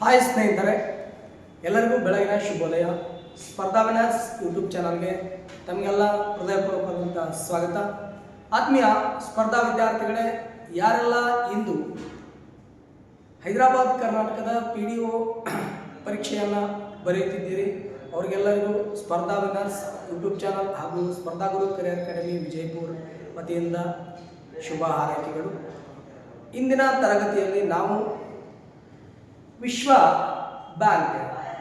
Hi ಸ್ನೇಹಿತರೆ, ಎಲ್ಲರಿಗೂ ಬೆಳಗಿನ ಶುಭೋದಯ. ಸ್ಪರ್ಧಾ ವಿನಾಸ್ ಯೂಟ್ಯೂಬ್ ಚಾನಲ್ಗೆ ತಮಗೆಲ್ಲ ಹೃದಯಪೂರ್ವಕವಾದಂಥ ಸ್ವಾಗತ. ಆತ್ಮೀಯ ಸ್ಪರ್ಧಾ ವಿದ್ಯಾರ್ಥಿಗಳೇ, ಯಾರೆಲ್ಲ ಇಂದು ಹೈದರಾಬಾದ್, ಕರ್ನಾಟಕದ ಪಿ ಡಿ ಒ ಪರೀಕ್ಷೆಯನ್ನು ಬರೆಯುತ್ತಿದ್ದೀರಿ, ಅವರಿಗೆಲ್ಲರಿಗೂ ಸ್ಪರ್ಧಾ ವಿನಾಸ್ ಯೂಟ್ಯೂಬ್ ಚಾನಲ್ ಹಾಗೂ ಸ್ಪರ್ಧಾ ಗುರು ಕರಿಯರ್ ಅಕಾಡೆಮಿ ವಿಜಯಪುರ ವತಿಯಿಂದ ಶುಭ ಹಾರೈಕೆಗಳು. ಇಂದಿನ ತರಗತಿಯಲ್ಲಿ ನಾವು ವಿಶ್ವ ಬ್ಯಾಂಕ್,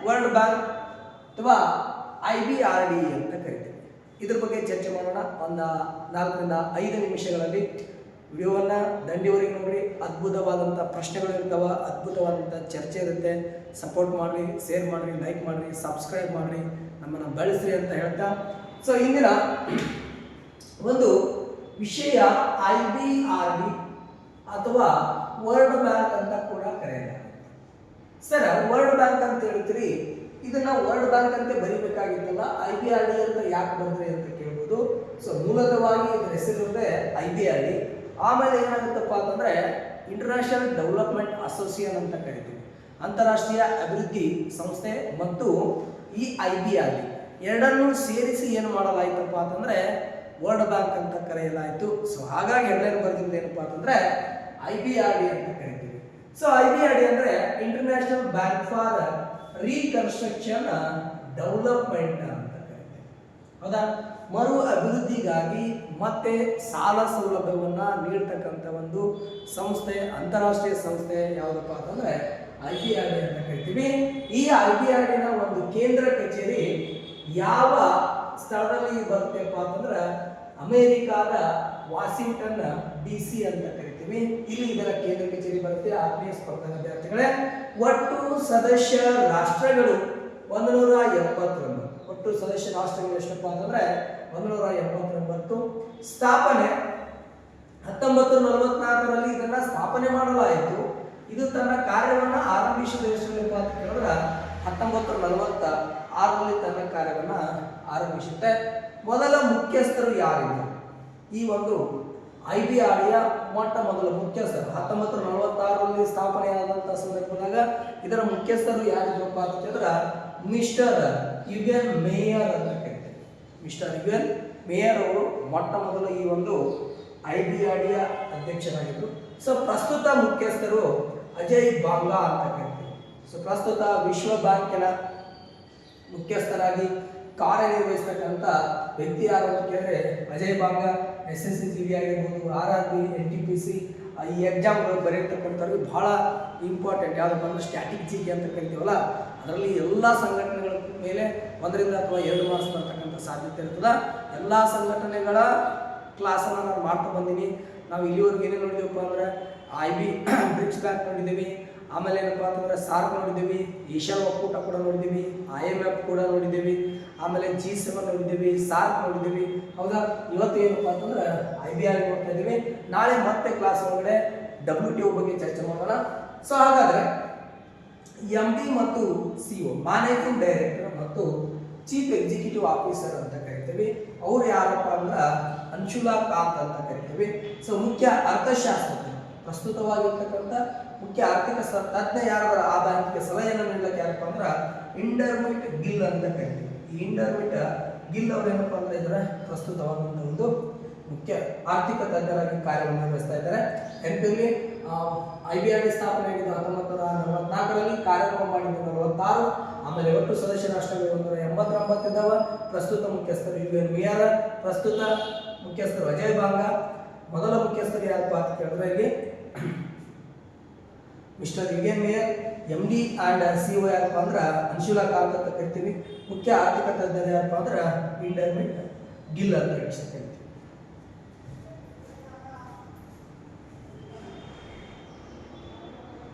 ವರ್ಲ್ಡ್ ಬ್ಯಾಂಕ್ ಅಥವಾ ಐ ಬಿ ಆರ್ ಡಿ ಅಂತ ಕರಿತೀವಿ. ಇದ್ರ ಬಗ್ಗೆ ಚರ್ಚೆ ಮಾಡೋಣ. ಒಂದು ನಾಲ್ಕರಿಂದ ಐದು ನಿಮಿಷಗಳಲ್ಲಿ ವಿಡಿಯೋವನ್ನು ದಂಡಿವರೆಗೆ ನೋಡಿ. ಅದ್ಭುತವಾದಂಥ ಪ್ರಶ್ನೆಗಳು ಇರ್ತವೆ ಅದ್ಭುತವಾದಂಥ ಚರ್ಚೆ ಇರುತ್ತೆ. ಸಪೋರ್ಟ್ ಮಾಡಿರಿ ಶೇರ್ ಮಾಡಿರಿ ಲೈಕ್ ಮಾಡಿರಿ ಸಬ್ಸ್ಕ್ರೈಬ್ ಮಾಡಿರಿ. ನಮ್ಮನ್ನು ಬಳಸ್ರಿ ಅಂತ ಹೇಳ್ತಾ. ಸೊ ಇಂದಿನ ಒಂದು ವಿಷಯ ಐ ಬಿ ಆರ್ ಡಿ ಅಥವಾ ವರ್ಲ್ಡ್ ಬ್ಯಾಂಕ್ ಅಂತ ಕೂಡ ಸರ್ ವರ್ಲ್ಡ್ ಬ್ಯಾಂಕ್ ಅಂತ ಹೇಳ್ತೀರಿ, ಇದನ್ನ ವರ್ಲ್ಡ್ ಬ್ಯಾಂಕ್ ಅಂತ ಬರಿಬೇಕಾಗಿತ್ತಲ್ಲ ಐ ಬಿ ಆರ್ ಡಿ ಅಂತ ಯಾಕೆ ಬಂದ್ರೆ ಅಂತ ಕೇಳ್ಬೋದು. ಸೊ ಮೂಲತವಾಗಿ ಇದರ ಹೆಸರಿರುತ್ತೆ ಐ ಬಿ ಆರ್ ಡಿ ಆಮೇಲೆ ಏನಾಗುತ್ತಪ್ಪ ಅಂತಂದ್ರೆ ಇಂಟರ್ನ್ಯಾಷನಲ್ ಡೆವಲಪ್ಮೆಂಟ್ ಅಸೋಸಿಯೇಷನ್ ಅಂತ ಕರಿತೀವಿ. ಅಂತಾರಾಷ್ಟ್ರೀಯ ಅಭಿವೃದ್ಧಿ ಸಂಸ್ಥೆ ಮತ್ತು ಈ ಐ ಬಿ ಆರ್ ಡಿ ಎರಡನ್ನೂ ಸೇರಿಸಿ ಏನು ಮಾಡಲಾಯ್ತಪ್ಪ ಅಂತಂದ್ರೆ ವರ್ಲ್ಡ್ ಬ್ಯಾಂಕ್ ಅಂತ ಕರೆಯಲಾಯಿತು. ಸೊ ಹಾಗಾಗಿ ಎರಡನೇ ಬರೆದಿದ್ದು ಏನಪ್ಪ ಅಂತಂದ್ರೆ ಐ ಬಿ ಆರ್ ಡಿ ಅಂತ ಕರಿತೀವಿ. So I B R D ಅಂದ್ರೆ international bank for reconstruction development ಅಂತ ಕರಿತೀವಿ. ಹೌದಾ? ಮರು ಅಭಿವೃದ್ಧಿಗಾಗಿ ಮತ್ತೆ ಸಾಲ ಸೌಲಭ್ಯವನ್ನ ನೀಡ್ತಕ್ಕಂಥ ಒಂದು ಸಂಸ್ಥೆ, ಅಂತಾರಾಷ್ಟ್ರೀಯ ಸಂಸ್ಥೆ ಯಾವುದಪ್ಪ ಅಂತಂದ್ರೆ ಐ ಬಿ ಆರ್ ಡಿ ಅಂತ ಕರಿತೀವಿ. ಈ ಐ ಬಿ ಆರ್ ಡಿನ ಒಂದು ಕೇಂದ್ರ ಕಚೇರಿ ಯಾವ ಸ್ಥಳದಲ್ಲಿ ಬರುತ್ತೆಪ್ಪ ಅಂತಂದ್ರೆ ಅಮೆರಿಕಾದ ವಾಷಿಂಗ್ಟನ್ ಡಿ ಸಿ ಅಂತ ಕರಿತೀವಿ. ಇಲ್ಲಿ ಇದರ ಕೇಂದ್ರ ಕಚೇರಿ ಬರುತ್ತೆ. ಆತ್ಮೀಯ ಸ್ಪರ್ಧಾ ವಿದ್ಯಾರ್ಥಿಗಳೇ ಒಟ್ಟು ಸದಸ್ಯ ರಾಷ್ಟ್ರಗಳು ಒಂದು ನೂರ ಒಟ್ಟು ಸದಸ್ಯ ರಾಷ್ಟ್ರಗಳು ಎಷ್ಟಪ್ಪ ಅಂತಂದ್ರೆ ಒಂದು ನೂರ ಎಂಬತ್ತೊಂಬತ್ತು ಸ್ಥಾಪನೆ ಹತ್ತೊಂಬತ್ತು ನಲವತ್ನಾಲ್ಕರಲ್ಲಿ ಇದನ್ನ ಸ್ಥಾಪನೆ ಮಾಡಲಾಯಿತು. ಇದು ತನ್ನ ಕಾರ್ಯವನ್ನು ಆರಂಭಿಸಿದ ಎಷ್ಟರಲ್ಲಿಪ್ಪ ಅಂತ ಕೇಳಿದ್ರೆ, ಹತ್ತೊಂಬತ್ತು ನಲವತ್ತ ಆರರಲ್ಲಿ ತನ್ನ ಕಾರ್ಯವನ್ನು ಆರಂಭಿಸುತ್ತೆ. ಮೊದಲ ಮುಖ್ಯಸ್ಥರು ಯಾರಿಲ್ಲ ಈ ಒಂದು ಐ ಬಿ ಆಡಿಯ ಮೊಟ್ಟ ಮೊದಲ ಮುಖ್ಯಸ್ಥರು. ಹತ್ತೊಂಬತ್ತು ನಲವತ್ತಾರರಲ್ಲಿ ಸ್ಥಾಪನೆಯಾದಂಥ ಸಂದರ್ಭದಾಗ ಇದರ ಮುಖ್ಯಸ್ಥರು ಯಾರಿದ್ರಪ್ಪ ಅಂತ ಹೇಳಿದ್ರೆ ಮಿಸ್ಟರ್ ಯುಎನ್ ಮೇಯರ್ ಅಂತ ಕರಿತೀವಿ ಮಿಸ್ಟರ್ ಯುಎನ್ ಮೇಯರ್ ಅವರು ಮೊಟ್ಟ ಮೊದಲು ಈ ಒಂದು ಐ ಬಿ ಆಡಿಯ ಅಧ್ಯಕ್ಷರಾಗಿದ್ದರು. ಸೊ ಪ್ರಸ್ತುತ ಮುಖ್ಯಸ್ಥರು ಅಜಯ್ ಬಾಂಗ್ಲಾ ಅಂತ ಕರಿತೀವಿ ಸೊ ಪ್ರಸ್ತುತ ವಿಶ್ವ ಬ್ಯಾಂಕಿನ ಮುಖ್ಯಸ್ಥರಾಗಿ ಕಾರ್ಯನಿರ್ವಹಿಸ್ತಕ್ಕಂಥ ವ್ಯಕ್ತಿ ಯಾರು ಅಂತ ಕೇಳಿದ್ರೆ ಅಜಯ್ ಭಾಗ S S C G V ಆಗಿರ್ಬೋದು R R B N T P C ಈ ಎಕ್ಸಾಮ್ಗಳು ಬರೆಯತಕ್ಕಂಥವ್ರಿಗೆ ಬಹಳ ಇಂಪಾರ್ಟೆಂಟ್ ಯಾವುದಪ್ಪ ಅಂದ್ರೆ ಸ್ಟ್ಯಾಟಿಕ್ ಕೆ ಅಂತ ಕರಿತೀವಲ್ಲ, ಅದರಲ್ಲಿ ಎಲ್ಲ ಸಂಘಟನೆಗಳ ಮೇಲೆ ಒಂದರಿಂದ ಅಥವಾ ಎರಡು ಮಾರ್ಕ್ಸ್ ಬರ್ತಕ್ಕಂಥ ಸಾಧ್ಯತೆ ಇರ್ತದೆ. ಎಲ್ಲ ಸಂಘಟನೆಗಳ ಕ್ಲಾಸನ್ನು ನಾನು ಮಾಡ್ತಾ ಬಂದೀನಿ. ನಾವು ಇಲ್ಲಿವರೆಗೆ ಏನೇನು ನೋಡಿದೀವಪ್ಪ ಅಂದ್ರೆ ಐ ಬಿ ಬ್ರಿಕ್ಸ್ ಬ್ಯಾಂಕ್ ನೋಡಿದ್ದೀವಿ ಆಮೇಲೆ ಏನಪ್ಪ ಅಂತಂದ್ರೆ ಸಾರ್ಕ್ ನೋಡಿದ್ದೀವಿ ಏಷ್ಯಾ ಒಕ್ಕೂಟ ಕೂಡ ನೋಡಿದ್ದೀವಿ ಐ ಎಂ ಎಫ್ ಕೂಡ ನೋಡಿದ್ದೀವಿ, ಆಮೇಲೆ ಜಿ ಸೆವೆನ್ ನೋಡಿದ್ದೀವಿ ಸಾರ್ಕ್ ನೋಡಿದ್ದೀವಿ. ಹೌದಾ? ಇವತ್ತು ಏನಪ್ಪ ಅಂತಂದ್ರೆ ಐ ಬಿ ಆರ್ ನೋಡ್ತಾ ಇದ್ದೀವಿ. ನಾಳೆ ಮತ್ತೆ ಕ್ಲಾಸ್ ಒಳಗಡೆ ಡಬ್ಲ್ಯೂ ಟಿ ಒ ಬಗ್ಗೆ ಚರ್ಚೆ ಮಾಡೋಣ. ಸೊ ಹಾಗಾದ್ರೆ ಎಂ ಡಿ ಮತ್ತು ಸಿ ಒ ಮ್ಯಾನೇಜಿಂಗ್ ಡೈರೆಕ್ಟರ್ ಮತ್ತು ಚೀಫ್ ಎಕ್ಸಿಕ್ಯೂಟಿವ್ ಆಫೀಸರ್ ಅಂತ ಕರಿತೀವಿ. ಅವ್ರು ಯಾರಪ್ಪ ಅಂದ್ರೆ ಅನ್ಶುಲಾ ಕಾಂತ್ ಅಂತ ಕರಿತೀವಿ. ಸೊ ಮುಖ್ಯ ಅರ್ಥಶಾಸ್ತ್ರಜ್ಞ ಪ್ರಸ್ತುತವಾಗಿರ್ತಕ್ಕಂಥ ಮುಖ್ಯ ಆರ್ಥಿಕ ತಜ್ಞ ಯಾರವರ ಆ ಬ್ಯಾಂಕಿಗೆ ಸಲಹೆಯನ್ನು ನೀಡಲಿಕ್ಕೆ ಯಾರಪ್ಪ ಅಂದ್ರೆ ಇಂಡರ್ಮಿಟ್ ಗಿಲ್ ಅಂತ ಕರಿತೀವಿ ಈ ಇಂಡರ್ಮಿಟ್ ಗಿಲ್ ಅವರು ಏನಪ್ಪ ಅಂದ್ರೆ ಇದ್ರೆ ಪ್ರಸ್ತುತವಾದಂಥ ಒಂದು ಮುಖ್ಯ ಆರ್ಥಿಕ ತಜ್ಞರಾಗಿ ಕಾರ್ಯವನ್ನು ನಿರ್ವಹಿಸ್ತಾ ಇದ್ದಾರೆ. ಎಂಪಿಲಿ ಐ ಬಿ ಆರ್ ಡಿ ಸ್ಥಾಪನೆ ಆಗಿದ್ದು ಹತ್ತೊಂಬತ್ತು ನೂರ ನಲವತ್ನಾಲ್ಕರಲ್ಲಿ ಕಾರ್ಯಕ್ರಮ ಮಾಡಿದ್ದು ನಲವತ್ತಾರು, ಆಮೇಲೆ ಒಟ್ಟು ಸದಸ್ಯ ರಾಷ್ಟ್ರಗಳು ಒಂದು ನೂರ ಎಂಬತ್ತೊಂಬತ್ತಿದ್ದಾವ. ಪ್ರಸ್ತುತ ಮುಖ್ಯಸ್ಥರು ಯು ಎನ್ ಪ್ರಸ್ತುತ ಮುಖ್ಯಸ್ಥರು ಅಜಯ್ ಬಾಂಗ ಮೊದಲ ಮುಖ್ಯಸ್ಥರು ಯಾರಪ್ಪ ಅಂತ ಕೇಳಿದ್ರೆ ಇಲ್ಲಿ mister U N mayor M D and C O ಯಾರಪ್ಪ ಅಂದ್ರೆ ಅನ್ಶುಲಾ ಕಾಂತ್ ಅಂತ ಕರಿತೀವಿ ಮುಖ್ಯ ಆರ್ಥಿಕ ತಜ್ಞರು ಯಾರಪ್ಪ ಅಂದ್ರೆ ಇಂಡರ್ಮೆಂಟ್ ಗಿಲ್ ಅಂತ ಕರಿತೀವಿ